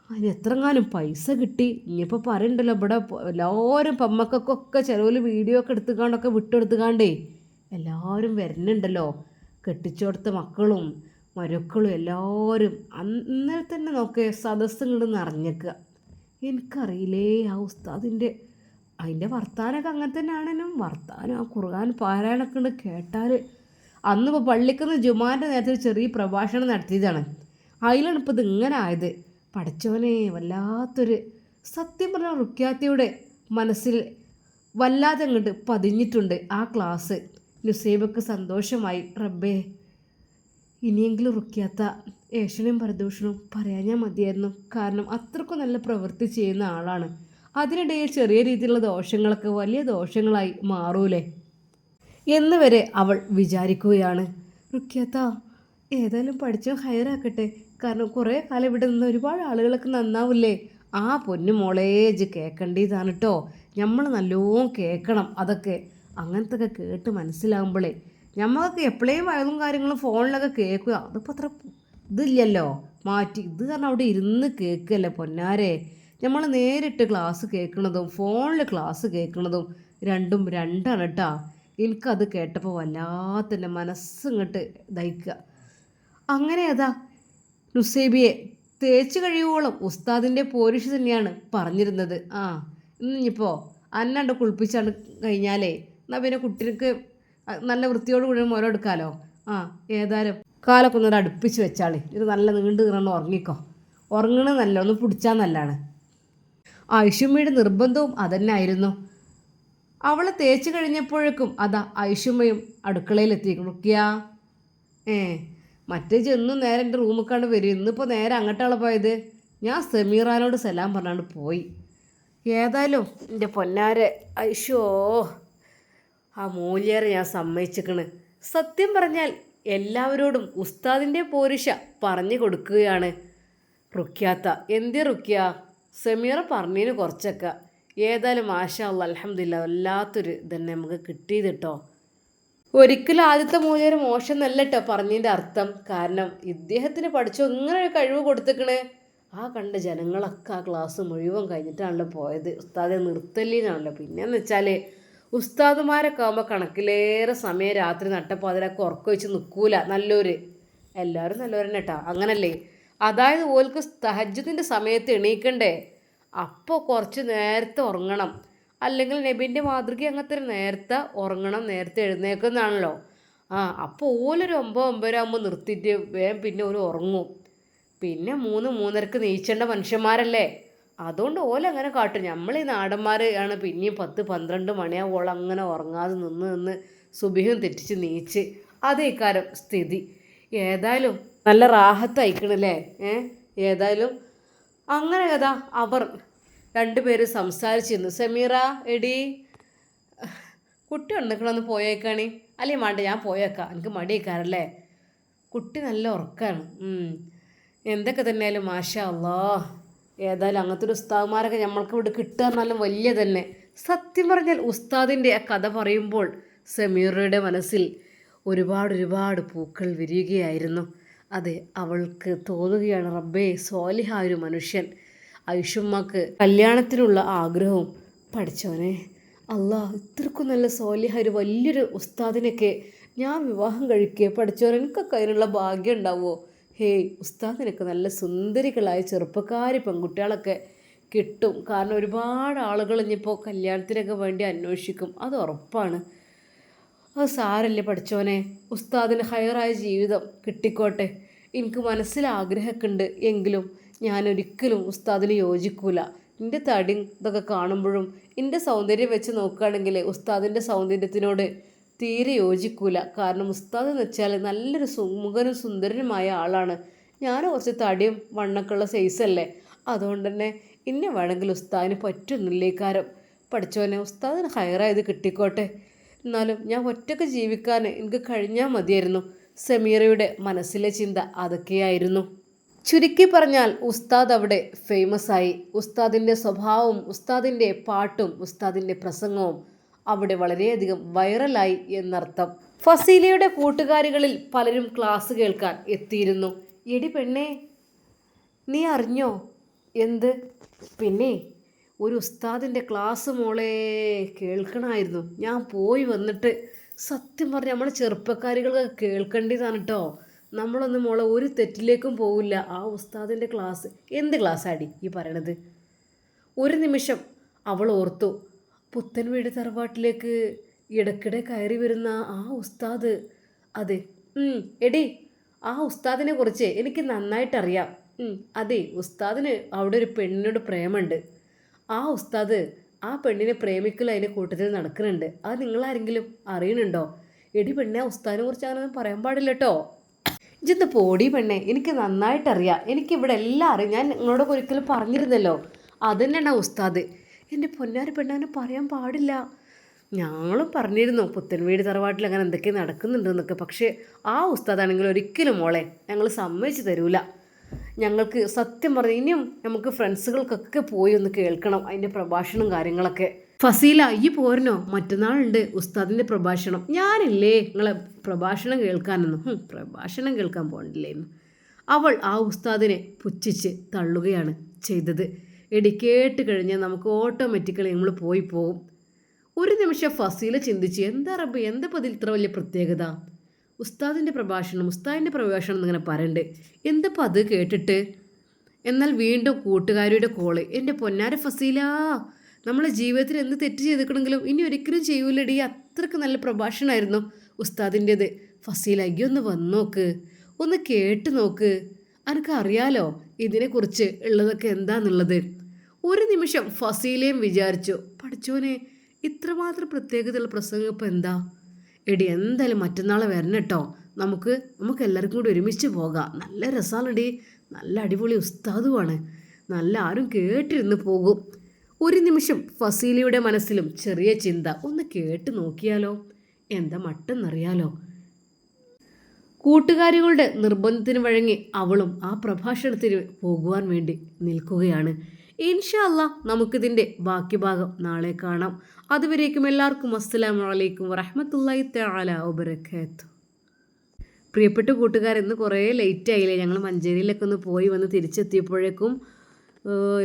അതിന് എത്രങ്ങാനും പൈസ കിട്ടി. ഇനിയിപ്പോൾ പറയണ്ടല്ലോ ഇവിടെ എല്ലാവരും പമ്മക്കൊക്കെ ചിലവിൽ വീഡിയോ ഒക്കെ എടുത്തുകാണ്ടൊക്കെ വിട്ടെടുത്തുകാണ്ടേ എല്ലാവരും വരുന്നുണ്ടല്ലോ കെട്ടിച്ചോടുത്ത മക്കളും മരുക്കളും എല്ലാവരും. അന്നേരം തന്നെ നോക്കേ സദസ്സ് നിറഞ്ഞേക്കുക എനിക്കറിയില്ലേ ആ ഉസ്താദിന്റെ അതിന്റെ വർത്താനമൊക്കെ അങ്ങനെ തന്നെ ആണെന്നും വർത്താനം ആ കുറുകാൻ പാരായണമൊക്കെ ഉണ്ട് കേട്ടാൽ അന്നിപ്പോൾ പള്ളിക്കുന്ന ജുമാന്റെ നേരത്തെ ഒരു ചെറിയ പ്രഭാഷണം നടത്തിയതാണ്. അതിലാണ് ഇപ്പോൾ ഇത് ഇങ്ങനെ ആയത്. പഠിച്ചവനെ വല്ലാത്തൊരു സത്യം പറഞ്ഞ റുക്യാത്തിയുടെ മനസ്സിൽ വല്ലാതെ അങ്ങോട്ട് പതിഞ്ഞിട്ടുണ്ട് ആ ക്ലാസ്. നുസൈബക്ക് സന്തോഷമായി. റബ്ബേ ഇനിയെങ്കിലും റുക്കിയാത്ത ഏഷനും പരദൂഷണവും പറയാഞ്ഞാൽ മതിയായിരുന്നു. കാരണം അത്രക്കും നല്ല പ്രവൃത്തി ചെയ്യുന്ന ആളാണ്. അതിനിടയിൽ ചെറിയ രീതിയിലുള്ള ദോഷങ്ങളൊക്കെ വലിയ ദോഷങ്ങളായി മാറൂലേ? എന്ന് വരെ അവൾ വിചാരിക്കുകയാണ്. റുക്കിയത്ത ഏതായാലും പഠിച്ച് ഹയറാക്കട്ടെ. കാരണം കുറേ കാലം ഇവിടെ നിന്ന് ഒരുപാട് ആളുകളൊക്കെ നന്നാവില്ലേ? ആ പൊന്നു മോളേജ് കേൾക്കേണ്ടതാണ് കേട്ടോ നമ്മൾ നല്ലോണം കേൾക്കണം അതൊക്കെ. അങ്ങനത്തെ ഒക്കെ കേട്ട് മനസ്സിലാകുമ്പോഴേ ഞമ്മക്കൊക്കെ എപ്പോഴേയും വയതും കാര്യങ്ങളും ഫോണിലൊക്കെ കേൾക്കുക. അതിപ്പോൾ അത്ര ഇതില്ലല്ലോ. മാറ്റി ഇത് കാരണം അവിടെ ഇരുന്ന് കേൾക്കുകയല്ലേ പൊന്നാരെ. നമ്മൾ നേരിട്ട് ക്ലാസ് കേൾക്കുന്നതും ഫോണിൽ ക്ലാസ് കേൾക്കുന്നതും രണ്ടും രണ്ടാണ് കേട്ടോ എനിക്കത് കേട്ടപ്പോൾ വല്ലാത്തന്റെ മനസ്സിങ്ങോട്ട് ദഹിക്കുക. അങ്ങനെ അതാ നുസേബിയെ തേച്ച് കഴിയുവോളം ഉസ്താദിന്റെ പോരിഷ് തന്നെയാണ് പറഞ്ഞിരുന്നത്. ആ ഇന്നിപ്പോൾ അന്നാണ്ട് കുളിപ്പിച്ചാണ് കഴിഞ്ഞാലേ എന്നാൽ പിന്നെ കുട്ടികൾക്ക് നല്ല വൃത്തിയോട് കൂടി മുല എടുക്കാമല്ലോ ആ ഏതായാലും കാലൊക്കെ ഒന്നൊരു അടുപ്പിച്ച് വെച്ചാളേ. ഇത് നല്ല നീണ്ടു കീറണം ഉറങ്ങിക്കോ. ഉറങ്ങണ നല്ല ഒന്ന് പിടിച്ചാൽ നല്ലതാണ്. ഐഷുമ്മയുടെ നിർബന്ധവും അതന്നെ ആയിരുന്നു അവളെ തേച്ച് കഴിഞ്ഞപ്പോഴേക്കും അതാ ഐഷുമ്മയും അടുക്കളയിലെത്തി റുക്കിയ ഏ മറ്റേ ചെന്നും നേരെ എന്റെ റൂമിൽ കണ്ട് വരും. ഇന്നിപ്പോൾ നേരെ അങ്ങോട്ടാണ് പോയത്. ഞാൻ സെമീറാനോട് സലാം പറഞ്ഞാണ്ട് പോയി. ഏതായാലും എന്റെ പൊന്നാരെ ഐഷോ ആ മൂല്യേറെ ഞാൻ സമ്മതിച്ചിക്കണ്. സത്യം പറഞ്ഞാൽ എല്ലാവരോടും ഉസ്താദിന്റെ പോരിഷ പറഞ്ഞു കൊടുക്കുകയാണ്. റുക്യാത്ത എന്തേ റുക്യ സെമീറ പറഞ്ഞതിന് കുറച്ചൊക്കെ. ഏതായാലും അല്ല അലഹമില്ല വല്ലാത്തൊരു ഇതന്നെ നമുക്ക് കിട്ടിയത് കേട്ടോ ഒരിക്കലും ആദ്യത്തെ മൂല്യര് മോശം നല്ല കേട്ടോ പറഞ്ഞതിന്റെ അർത്ഥം. കാരണം ഇദ്ദേഹത്തിന് പഠിച്ചു ഇങ്ങനെ ഒരു കഴിവ് കൊടുത്തേക്കണ്. ആ കണ്ട ജനങ്ങളൊക്കെ ആ ക്ലാസ് മുഴുവൻ കഴിഞ്ഞിട്ടാണല്ലോ പോയത്. ഉസ്താദെ നിർത്തലിനാണല്ലോ പിന്നെയെന്ന് വെച്ചാൽ ഉസ്താദുമാരൊക്കെ ആകുമ്പോൾ കണക്കിലേറെ സമയം രാത്രി നട്ടപ്പോൾ അതിലൊക്കെ ഉറക്കം വെച്ച് നിൽക്കൂല നല്ലൊരു എല്ലാവരും നല്ലവരെന്നെ കേട്ടോ അങ്ങനല്ലേ? അതായത് ഓൽക്ക് തഹജ്ജത്തിന്റെ സമയത്ത് എണീക്കണ്ടേ? അപ്പോൾ കുറച്ച് നേരത്തെ ഉറങ്ങണം. അല്ലെങ്കിൽ നബിന്റെ മാതൃക അങ്ങനത്തെ നേരത്തെ ഉറങ്ങണം നേരത്തെ എഴുന്നേക്കുന്നതാണല്ലോ ആ അപ്പോൾ ഓലൊരു ഒമ്പത് ഒമ്പതര ആകുമ്പോൾ നിർത്തിയിട്ട് വേഗം പിന്നെ ഒരു ഉറങ്ങും. പിന്നെ മൂന്ന് മൂന്നരക്ക് നീച്ചേണ്ട മനുഷ്യന്മാരല്ലേ? അതുകൊണ്ട് ഓല അങ്ങനെ കാട്ടും. നമ്മൾ ഈ നാടന്മാർ ആണ് പിന്നെയും പത്ത് പന്ത്രണ്ട് മണിയാവോളം അങ്ങനെ ഉറങ്ങാതെ നിന്ന് നിന്ന് സുബിഹും തെറ്റിച്ച് നീച്ച്. കാലം സ്ഥിതി. ഏതായാലും നല്ല റാഹത്ത് അയക്കണല്ലേ ഏ? ഏതായാലും അങ്ങനെ കഥ അവർ രണ്ടുപേരും സംസാരിച്ചിരുന്നു. സമീറ എടി കുട്ടി ഉണ്ടെക്കണമെന്ന് പോയേക്കാണി. അല്ലേ വേണ്ട ഞാൻ പോയേക്കാം. എനിക്ക് മടിയേക്കാറല്ലേ കുട്ടി നല്ല ഉറക്കാണ്. എന്തൊക്കെ തന്നെയായാലും മാഷ അല്ലോ ഏതായാലും അങ്ങനത്തെ ഒരു ഉസ്താദ്മാരൊക്കെ നമ്മൾക്ക് ഇവിടെ കിട്ടുക വലിയ തന്നെ. സത്യം പറഞ്ഞാൽ ഉസ്താദിന്റെ ആ കഥ പറയുമ്പോൾ സമീറയുടെ മനസ്സിൽ ഒരുപാട് ഒരുപാട് പൂക്കൾ വിരിയുകയായിരുന്നു. അതെ അവൾക്ക് തോന്നുകയാണ് റബ്ബേ സോലിഹ ഒരു മനുഷ്യൻ. ഐഷുമ്മക്ക് കല്യാണത്തിനുള്ള ആഗ്രഹവും പഠിച്ചവനെ. അല്ലാ ഇത്രക്കും നല്ല സോലിഹ ഒരു വലിയൊരു ഉസ്താദിനൊക്കെ ഞാൻ വിവാഹം കഴിക്കുക പഠിച്ചവൻ അതിനുള്ള ഭാഗ്യം ഉണ്ടാവുമോ? ഹേയ് ഉസ്താദിനൊക്കെ നല്ല സുന്ദരികളായ ചെറുപ്പക്കാരി പെൺകുട്ടികളൊക്കെ കിട്ടും. കാരണം ഒരുപാട് ആളുകൾ ഇനിയിപ്പോൾ കല്യാണത്തിനൊക്കെ വേണ്ടി അന്വേഷിക്കും. അത് ഉറപ്പാണ്. അത് സാരല്ലേ പഠിച്ചോനെ? ഉസ്താദിന് ഹയറായ ജീവിതം കിട്ടിക്കോട്ടെ. എനിക്ക് മനസ്സിൽ ആഗ്രഹമൊക്കെ ഉണ്ട് എങ്കിലും ഞാൻ ഒരിക്കലും ഉസ്താദിന് യോജിക്കൂല. എന്റെ തടി ഇതൊക്കെ കാണുമ്പോഴും എന്റെ സൗന്ദര്യം വെച്ച് നോക്കുകയാണെങ്കിൽ ഉസ്താദിന്റെ സൗന്ദര്യത്തിനോട് തീരെ യോജിക്കൂല. കാരണം ഉസ്താദ് എന്ന് വെച്ചാൽ നല്ലൊരു സുമുഖനും സുന്ദരനുമായ ആളാണ്. ഞാൻ കുറച്ച് തടിയും വണ്ണക്കുള്ള സൈസല്ലേ അതുകൊണ്ട് തന്നെ ഇന്നെ വേണമെങ്കിൽ ഉസ്താദിന് പറ്റുന്നില്ലേക്കാരം. പഠിച്ചോനെ ഉസ്താദിന് ഹയറായത് കിട്ടിക്കോട്ടെ. എന്നാലും ഞാൻ ഒറ്റയ്ക്ക് ജീവിക്കാൻ എനിക്ക് കഴിഞ്ഞാൽ മതിയായിരുന്നു. സമീറയുടെ മനസ്സിലെ ചിന്ത അതൊക്കെയായിരുന്നു. ചുരുക്കി പറഞ്ഞാൽ ഉസ്താദ് അവിടെ ഫേമസ് ആയി. ഉസ്താദിന്റെ സ്വഭാവവും ഉസ്താദിന്റെ പാട്ടും ഉസ്താദിന്റെ പ്രസംഗവും അവിടെ വളരെയധികം വൈറലായി എന്നർത്ഥം. ഫസീലയുടെ കൂട്ടുകാരികളിൽ പലരും ക്ലാസ് കേൾക്കാൻ എത്തിയിരുന്നു. എടി പെണ്ണേ നീ അറിഞ്ഞോ? എന്ത്? പിന്നെ ഒരു ഉസ്താദിന്റെ ക്ലാസ് മോളെ കേൾക്കണമായിരുന്നു ഞാൻ പോയി വന്നിട്ട് സത്യം പറഞ്ഞ നമ്മുടെ ചെറുപ്പക്കാരികൾക്ക് കേൾക്കേണ്ടതാണ് കേട്ടോ നമ്മളൊന്നും മോളെ ഒരു തെറ്റിലേക്കും പോവില്ല. ആ ഉസ്താദിന്റെ ക്ലാസ് എന്ത് ക്ലാസ്സാടി ഈ പറയണത്? ഒരു നിമിഷം അവൾ ഓർത്തു. പുത്തൻ വീട് തറവാട്ടിലേക്ക് ഇടയ്ക്കിടെ കയറി വരുന്ന ആ ഉസ്താദ് അതെ എടി ആ ഉസ്താദിനെ കുറിച്ച് എനിക്ക് നന്നായിട്ടറിയാം. അതെ ഉസ്താദിന് അവിടെ ഒരു പെണ്ണിനോട് പ്രേമുണ്ട്. ആ ഉസ്താദ് ആ പെണ്ണിനെ പ്രേമിക്കൽ അതിന്റെ കൂട്ടത്തിൽ നടക്കുന്നുണ്ട് അത് നിങ്ങളാരെങ്കിലും അറിയണുണ്ടോ? എടി പെണ്ണെ ഉസ്താദിനെ കുറിച്ച് അങ്ങനെയൊന്നും പറയാൻ പാടില്ല കേട്ടോ ഇജിത്ത് പോടി പെണ്ണെ എനിക്ക് നന്നായിട്ടറിയാം. എനിക്കിവിടെ എല്ലാം അറിയാം. ഞാൻ നിങ്ങളോട് ഒരിക്കലും പറഞ്ഞിരുന്നല്ലോ. അത് തന്നെയാണ് ആ ഉസ്താദ്. എന്റെ പൊന്നാരി പെണ്ണവനെ പറയാൻ പാടില്ല. ഞങ്ങളും പറഞ്ഞിരുന്നു പുത്തൻവീട് തറവാട്ടിൽ അങ്ങനെ എന്തൊക്കെ നടക്കുന്നുണ്ടെന്നൊക്കെ പക്ഷേ ആ ഉസ്താദാണെങ്കിൽ ഒരിക്കലും മോളെ ഞങ്ങൾ സമ്മതിച്ചു തരൂല. ഞങ്ങൾക്ക് സത്യം പറഞ്ഞ നമുക്ക് ഫ്രണ്ട്സുകൾക്കൊക്കെ പോയി ഒന്ന് കേൾക്കണം അതിന്റെ പ്രഭാഷണം കാര്യങ്ങളൊക്കെ. ഫസീല ഈ പോരനോ മറ്റന്നാളുണ്ട് ഉസ്താദിന്റെ പ്രഭാഷണം. ഞാനില്ലേ? നിങ്ങളെ പ്രഭാഷണം കേൾക്കാനൊന്നും. പ്രഭാഷണം കേൾക്കാൻ പോകണ്ടില്ലേന്ന് അവൾ ആ ഉസ്താദിനെ പുച്ഛിച്ച് തള്ളുകയാണ് ചെയ്തത്. എടി കഴിഞ്ഞാൽ നമുക്ക് ഓട്ടോമാറ്റിക്കലി നമ്മൾ പോയി പോകും ഒരു നിമിഷം ഫസീല ചിന്തിച്ച് എന്താ റബ്ബ് എന്താ പതിൽ ഇത്ര വലിയ പ്രത്യേകത? ഉസ്താദിന്റെ പ്രഭാഷണം ഉസ്താദിന്റെ പ്രഭാഷണം എന്നിങ്ങനെ പറയണ്ട്. എന്തപ്പോൾ അത് കേട്ടിട്ട്? എന്നാൽ വീണ്ടും കൂട്ടുകാരിയുടെ കോൾ എന്റെ പൊന്നാര ഫസീല നമ്മളെ ജീവിതത്തിൽ എന്ത് തെറ്റ് ചെയ്തിക്കണമെങ്കിലും ഇനി ഒരിക്കലും ചെയ്യൂലടി അത്രയ്ക്ക് നല്ല പ്രഭാഷണമായിരുന്നു ഉസ്താദിന്റെത്. ഫസീല അയ്യോ ഒന്ന് വന്ന് നോക്ക് ഒന്ന് കേട്ട് നോക്ക്. അനക്ക് അറിയാലോ ഇതിനെക്കുറിച്ച് ഉള്ളതൊക്കെ എന്താന്നുള്ളത്? ഒരു നിമിഷം ഫസീലയും വിചാരിച്ചു പഠിച്ചോനെ ഇത്രമാത്രം പ്രത്യേകതയുള്ള പ്രസംഗം ഇപ്പം എന്താ? എടി എന്തായാലും മറ്റന്നാൾ വരണം കേട്ടോ നമുക്ക് നമുക്ക് എല്ലാവർക്കും കൂടി ഒരുമിച്ച് പോകാം. നല്ല രസമാണെടി നല്ല അടിപൊളി ഉസ്താദുമാണ് നല്ല ആരും കേട്ടിരുന്ന് പോകും. ഒരു നിമിഷം ഫസീലിയുടെ മനസ്സിലും ചെറിയ ചിന്ത ഒന്ന് കേട്ട് നോക്കിയാലോ? എന്താ മട്ടെന്നറിയാലോ? കൂട്ടുകാരികളുടെ നിർബന്ധത്തിന് വഴങ്ങി അവളും ആ പ്രഭാഷണത്തിന് പോകുവാൻ വേണ്ടി നിൽക്കുകയാണ്. ഇൻഷാ അല്ലാ നമുക്കിതിന്റെ ബാക്കി ഭാഗം നാളെ കാണാം. അതുവരേക്കും എല്ലാവർക്കും അസ്സലാമു അലൈക്കും വറഹമത്തല്ലാഹി തആല വബറകാത്തു. പ്രിയപ്പെട്ട കൂട്ടുകാർ ഇന്ന് കുറേ ലേറ്റ് ആയില്ലേ? ഞങ്ങൾ മഞ്ചേരിയിലൊക്കെ ഒന്ന് പോയി വന്ന് തിരിച്ചെത്തിയപ്പോഴേക്കും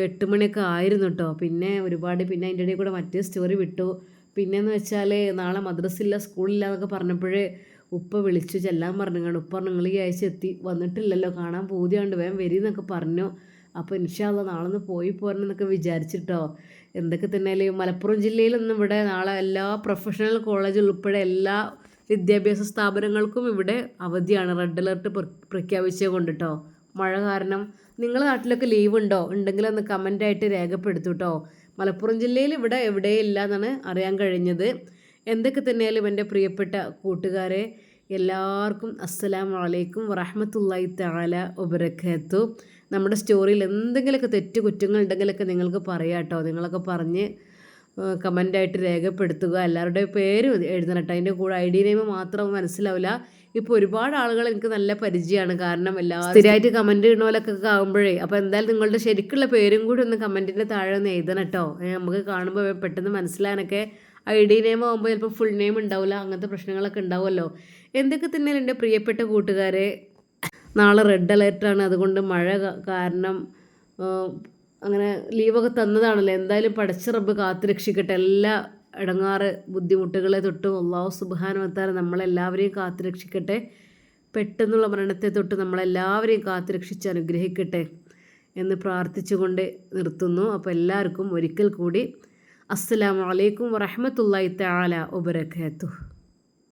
എട്ട് മണിയൊക്കെ ആയിരുന്നു കേട്ടോ പിന്നെ ഒരുപാട് പിന്നെ അതിന്റെ ഇടയിൽ കൂടെ മറ്റേ സ്റ്റോറി വിട്ടു. പിന്നെന്ന് വെച്ചാൽ നാളെ മദ്രസില്ല സ്കൂളില്ല എന്നൊക്കെ പറഞ്ഞപ്പോഴേ ഉപ്പ വിളിച്ചു. ചെല്ലാൻ പറഞ്ഞു ഉപ്പ നിങ്ങൾ ഈ ആഴ്ച എത്തി വന്നിട്ടില്ലല്ലോ കാണാൻ പൂതിയാണ്ട് വേഗം വരി എന്നൊക്കെ പറഞ്ഞു. അപ്പോൾ ഇൻഷാല്ല നാളെ ഒന്ന് പോയി പോരണം എന്നൊക്കെ വിചാരിച്ചിട്ടോ. എന്തൊക്കെ തന്നെയാലും മലപ്പുറം ജില്ലയിലൊന്നും ഇവിടെ നാളെ എല്ലാ പ്രൊഫഷണൽ കോളേജ് ഉൾപ്പെടെ എല്ലാ വിദ്യാഭ്യാസ സ്ഥാപനങ്ങൾക്കും ഇവിടെ അവധിയാണ്. റെഡ് അലർട്ട് പ്രഖ്യാപിച്ചത് കൊണ്ടിട്ടോ. മഴ കാരണം നിങ്ങളുടെ നാട്ടിലൊക്കെ ലീവ് ഉണ്ടോ? ഉണ്ടെങ്കിൽ ഒന്ന് കമന്റായിട്ട് രേഖപ്പെടുത്തു കേട്ടോ മലപ്പുറം ജില്ലയിൽ ഇവിടെ എവിടെയില്ല എന്നാണ് അറിയാൻ കഴിഞ്ഞത്. എന്തൊക്കെ തന്നെയാലും എന്റെ പ്രിയപ്പെട്ട കൂട്ടുകാരെ എല്ലാവർക്കും അസ്സലാമു അലൈക്കും താല വബറകാത്തു നമ്മുടെ സ്റ്റോറിയിൽ എന്തെങ്കിലുമൊക്കെ തെറ്റ് കുറ്റങ്ങൾ ഉണ്ടെങ്കിലൊക്കെ നിങ്ങൾക്ക് പറയാം കേട്ടോ. നിങ്ങളൊക്കെ പറഞ്ഞ് കമന്റായിട്ട് രേഖപ്പെടുത്തുക. എല്ലാവരുടെയും പേര് എഴുതണം കേട്ടോ. അതിന്റെ കൂടെ ഐ ഡി നെയിം മാത്രം മനസ്സിലാവില്ല. ഇപ്പോൾ ഒരുപാട് ആളുകൾ എനിക്ക് നല്ല പരിചയമാണ്. കാരണം എല്ലാ സ്ഥിരമായിട്ട് കമന്റ് പോലൊക്കെ ആകുമ്പോഴേ അപ്പോൾ എന്തായാലും നിങ്ങളുടെ ശരിക്കുള്ള പേരും കൂടി ഒന്ന് കമന്റിന്റെ താഴെ ഒന്ന് എഴുതണം കേട്ടോ. നമുക്ക് കാണുമ്പോൾ പെട്ടെന്ന് മനസ്സിലാനൊക്കെ ഐ ഡി നെയിം ആകുമ്പോൾ ചിലപ്പോൾ ഫുൾ നെയിം ഉണ്ടാവില്ല. അങ്ങനത്തെ പ്രശ്നങ്ങളൊക്കെ ഉണ്ടാവുമല്ലോ. എന്തൊക്കെ തന്നെയാണ് എന്റെ പ്രിയപ്പെട്ട കൂട്ടുകാരെ? നാളെ റെഡ് അലേർട്ടാണ് അതുകൊണ്ട് മഴ കാരണം അങ്ങനെ ലീവൊക്കെ തന്നതാണല്ലോ. എന്തായാലും പടച്ച റബ്ബ് കാത്തു രക്ഷിക്കട്ടെ എല്ലാ ഇടങ്ങാറ് ബുദ്ധിമുട്ടുകളെ തൊട്ടും അള്ളാഹു സുബാനുവത്താൽ നമ്മളെല്ലാവരെയും കാത്തു രക്ഷിക്കട്ടെ പെട്ടെന്നുള്ള മരണത്തെ തൊട്ട് നമ്മളെല്ലാവരെയും കാത്തു രക്ഷിച്ച് അനുഗ്രഹിക്കട്ടെ എന്ന് പ്രാർത്ഥിച്ചുകൊണ്ട് നിർത്തുന്നു. അപ്പോൾ എല്ലാവർക്കും ഒരിക്കൽ കൂടി അസ്സലാമലൈക്കും വറഹമത്തല്ലായി തആല വബറകാതുഹു.